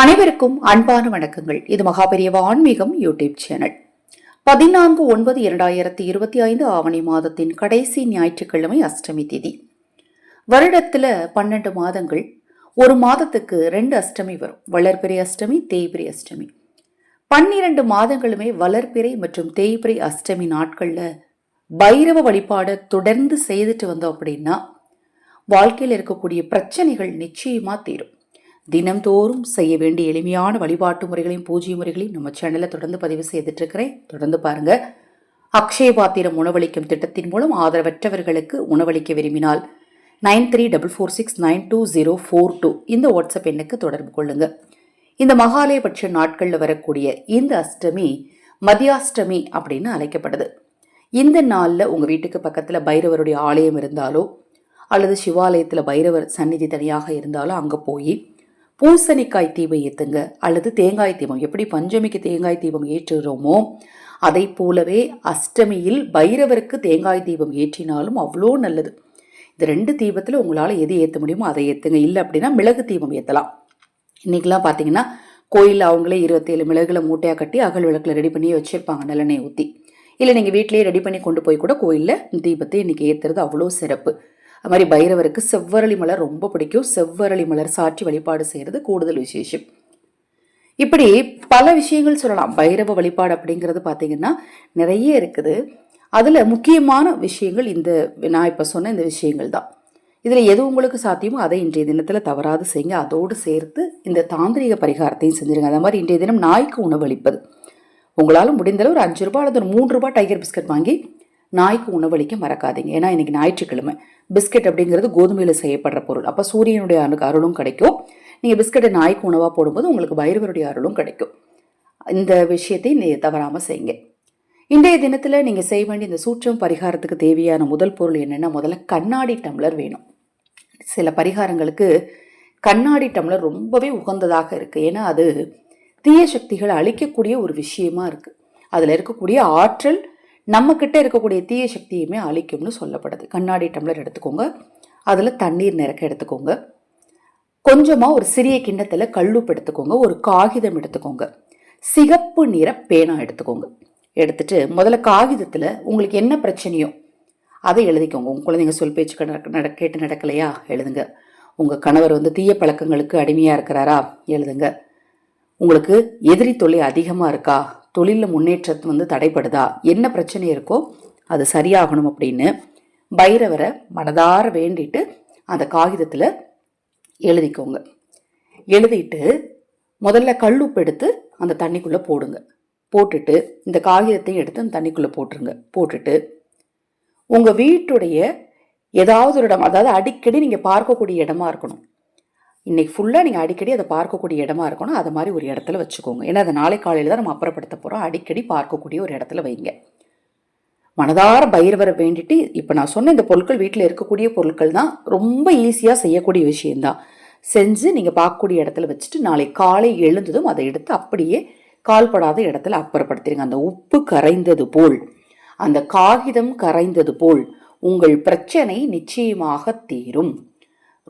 அனைவருக்கும் அன்பான வணக்கங்கள். இது மகாபெரியவ ஆன்மீகம் யூடியூப் சேனல். பதினான்கு ஒன்பது இரண்டாயிரத்தி இருபத்தி ஐந்து ஆவணி மாதத்தின் கடைசி ஞாயிற்றுக்கிழமை அஷ்டமி திதி. வருடத்துல பன்னெண்டு மாதங்கள். ஒரு மாதத்துக்கு ரெண்டு அஷ்டமி வரும். வளர்பிறை அஷ்டமி தேய்பிரி அஷ்டமி. பன்னிரண்டு மாதங்களுமே வளர்பிறை மற்றும் தேய்பிரை அஷ்டமி நாட்களில் பைரவ வழிபாடை தொடர்ந்து செய்துட்டு வந்தோம் அப்படின்னா வாழ்க்கையில் இருக்கக்கூடிய பிரச்சனைகள் நிச்சயமாக தீரும். தினம்தோறும் செய்ய வேண்டிய எளிமையான வழிபாட்டு முறைகளையும் பூஜை முறைகளையும் நம்ம சேனலில் தொடர்ந்து பதிவு செய்துட்டு இருக்கிறேன் தொடர்ந்து பாருங்க. அக்ஷய பாத்திரம் உணவளிக்கும் திட்டத்தின் மூலம் ஆதரவற்றவர்களுக்கு உணவளிக்க விரும்பினால் nine three double four six nine two zero four two இந்த வாட்ஸ்அப் எண்ணுக்கு தொடர்பு கொள்ளுங்க. இந்த மகாலயபட்ச நாட்களில் வரக்கூடிய இந்த அஷ்டமி மதியாஷ்டமி அப்படின்னு அழைக்கப்படுது. இந்த நாளில் உங்கள் வீட்டுக்கு பக்கத்தில் பைரவருடைய ஆலயம் இருந்தாலோ அல்லது சிவாலயத்தில் பைரவர் சந்நிதி தனியாக இருந்தாலோ அங்கே போய் பூசணிக்காய் தீபம் ஏற்றுங்க அல்லது தேங்காய் தீபம். எப்படி பஞ்சமிக்கு தேங்காய் தீபம் ஏற்றுகிறோமோ அதை போலவே அஷ்டமியில் பைரவருக்கு தேங்காய் தீபம் ஏற்றினாலும் அவ்வளோ நல்லது. இந்த ரெண்டு தீபத்தில் உங்களால் எது ஏற்ற முடியுமோ அதை ஏற்றுங்க இல்லை அப்படின்னா மிளகு தீபம் ஏற்றலாம் இன்றைக்கெலாம் பார்த்தீங்கன்னா கோயிலில் அவங்களே இருபத்தேழு மிளகுல மூட்டையாக கட்டி அகல் விளக்கில் ரெடி பண்ணி வச்சுருப்பாங்க நல்லெண்ணெய் ஊற்றி இல்லை நீங்கள் வீட்டிலேயே ரெடி பண்ணி கொண்டு போய் கூட கோயிலில் தீபத்தை இன்றைக்கி ஏற்றுறது அவ்வளோ சிறப்பு. அது மாதிரி பைரவருக்கு செவ்வரளி மலர் ரொம்ப பிடிக்கும். செவ்வரளி மலர் சாற்றி வழிபாடு செய்கிறது கூடுதல் விசேஷம். இப்படி பல விஷயங்கள் சொல்லலாம். பைரவ வழிபாடு அப்படிங்கிறது பார்த்தீங்கன்னா நிறைய இருக்குது. அதில் முக்கியமான விஷயங்கள் இந்த நான் இப்போ சொன்ன இந்த விஷயங்கள் தான். இதில் எது உங்களுக்கு சாத்தியமோ அதை இன்றைய தினத்தில் தவறாது செய்யுங்க. அதோடு சேர்த்து இந்த தாந்திரிக பரிகாரத்தையும் செஞ்சுருங்க. அதே மாதிரி இன்றைய தினம் நாய்க்கு உணவளிப்பது உங்களால் முடிந்தளவு ஒரு அஞ்சு ரூபா அல்லது ஒரு மூன்று ரூபா டைகர் பிஸ்கட் வாங்கி நாய்க்கு உணவளிக்க மறக்காதீங்க. ஏன்னா இன்னைக்கு ஞாயிற்றுக்கிழமை. பிஸ்கெட் அப்படிங்கிறது கோதுமையில் செய்யப்படுற பொருள். அப்போ சூரியனுடைய அருளும் கிடைக்கும். நீங்கள் பிஸ்கெட்டை நாய்க்கு உணவாக போடும்போது உங்களுக்கு பைரவருடைய அருளும் கிடைக்கும். இந்த விஷயத்தை நீ தவறாமல் செய்யுங்க. இன்றைய தினத்தில் நீங்கள் செய்ய வேண்டிய இந்த சூற்றம் பரிகாரத்துக்கு தேவையான முதல் பொருள் என்னென்னா முதல்ல கண்ணாடி டம்ளர் வேணும். சில பரிகாரங்களுக்கு கண்ணாடி டம்ளர் ரொம்பவே உகந்ததாக இருக்குது ஏன்னா அது தீய சக்திகளை அழிக்கக்கூடிய ஒரு விஷயமா இருக்குது அதில் இருக்கக்கூடிய ஆற்றல் நம்ம கிட்ட இருக்கக்கூடிய தீய சக்தியுமே அழிக்கும்னு சொல்லப்படுது. கண்ணாடி டம்ளர் எடுத்துக்கோங்க. அதில் தண்ணீர் நிறக்க எடுத்துக்கோங்க. கொஞ்சமாக ஒரு சிறிய கிண்ணத்தில் கல்லுப்பு எடுத்துக்கோங்க. ஒரு காகிதம் எடுத்துக்கோங்க. சிகப்பு நிற பேனா எடுத்துக்கோங்க. எடுத்துட்டு முதல்ல காகிதத்தில் உங்களுக்கு என்ன பிரச்சனையோ அதை எழுதிக்கோங்க. உங்கள் குழந்தைங்க சொல் பேச்சு நட கேட்டு நடக்கலையா? எழுதுங்க. உங்கள் கணவர் வந்து தீய பழக்கங்களுக்கு அடிமையாக இருக்கிறாரா? எழுதுங்க. உங்களுக்கு எதிரி தொல்லை அதிகமாக இருக்கா? தொழிலில் முன்னேற்றத்து வந்து தடைப்படுதா என்ன பிரச்சனை இருக்கோ அது சரியாகணும் அப்படின்னு பைரவரை மனதார வேண்டிட்டு அந்த காகிதத்தில் எழுதிக்கோங்க. எழுதிட்டு முதல்ல கல்லுப்பு எடுத்து அந்த தண்ணிக்குள்ளே போடுங்க. போட்டுட்டு இந்த காகிதத்தையும் எடுத்து அந்த தண்ணிக்குள்ளே போட்டுருங்க. போட்டுட்டு உங்கள் வீட்டுடைய ஏதாவது ஒரு இடம் அதாவது அடிக்கடி நீங்கள் பார்க்கக்கூடிய இடமா இருக்கணும். இன்றைக்கி ஃபுல்லாக நீங்கள் அடிக்கடி அதை பார்க்கக்கூடிய இடமா இருக்கணும். அது மாதிரி ஒரு இடத்துல வச்சுக்கோங்க. ஏன்னா அதை நாளை காலையில் தான் நம்ம அப்புறப்படுத்த போகிறோம் அடிக்கடி பார்க்கக்கூடிய ஒரு இடத்துல வைங்க. மனதார பைரவரை வேண்டிட்டு இப்போ நான் சொன்ன இந்த பொருட்கள் வீட்டில் இருக்கக்கூடிய பொருட்கள் தான் ரொம்ப ஈஸியாக செய்யக்கூடிய விஷயந்தான் செஞ்சு நீங்கள் பார்க்கக்கூடிய இடத்துல வச்சுட்டு நாளை காலை எழுந்ததும் அதை எடுத்து அப்படியே கால்படாத இடத்துல அப்புறப்படுத்திடுங்க அந்த உப்பு கரைந்தது போல். அந்த காகிதம் கரைந்தது போல். உங்கள் பிரச்சனை நிச்சயமாக தீரும்.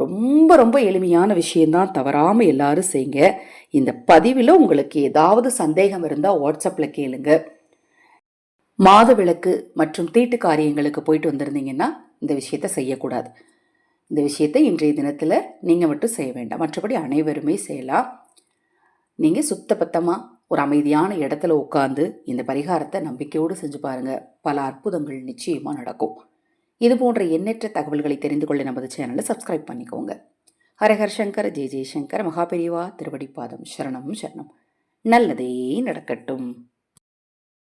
ரொம்ப ரொம்ப எளிமையான விஷயந்தான் தவறாமல் எல்லாரும் செய்யுங்க. இந்த பதிவில் உங்களுக்கு ஏதாவது சந்தேகம் இருந்தால் வாட்ஸ்அப்பில் கேளுங்க. மாத விளக்கு மற்றும் தீட்டு காரியங்களுக்கு போயிட்டு வந்திருந்தீங்கன்னா இந்த விஷயத்த செய்யக்கூடாது. இந்த விஷயத்தை இன்றைய தினத்தில் நீங்கள் மட்டும் செய்ய வேண்டாம். மற்றபடி அனைவருமே செய்யலாம். நீங்கள் சுத்தபத்தமாக ஒரு அமைதியான இடத்துல உட்காந்து இந்த பரிகாரத்தை நம்பிக்கையோடு செஞ்சு பாருங்கள் பல அற்புதங்கள் நிச்சயமாக நடக்கும். இது போன்ற எண்ணற்ற தகவல்களை தெரிந்து கொள்ள நமது சேனலை சப்ஸ்கிரைப் பண்ணிக்கோங்க. ஹரஹர் சங்கர் ஜெய ஜெய்சங்கர் மகாபெரிவா திருவடிப்பாதம் சரணம் சரணம். நல்லதே நடக்கட்டும்.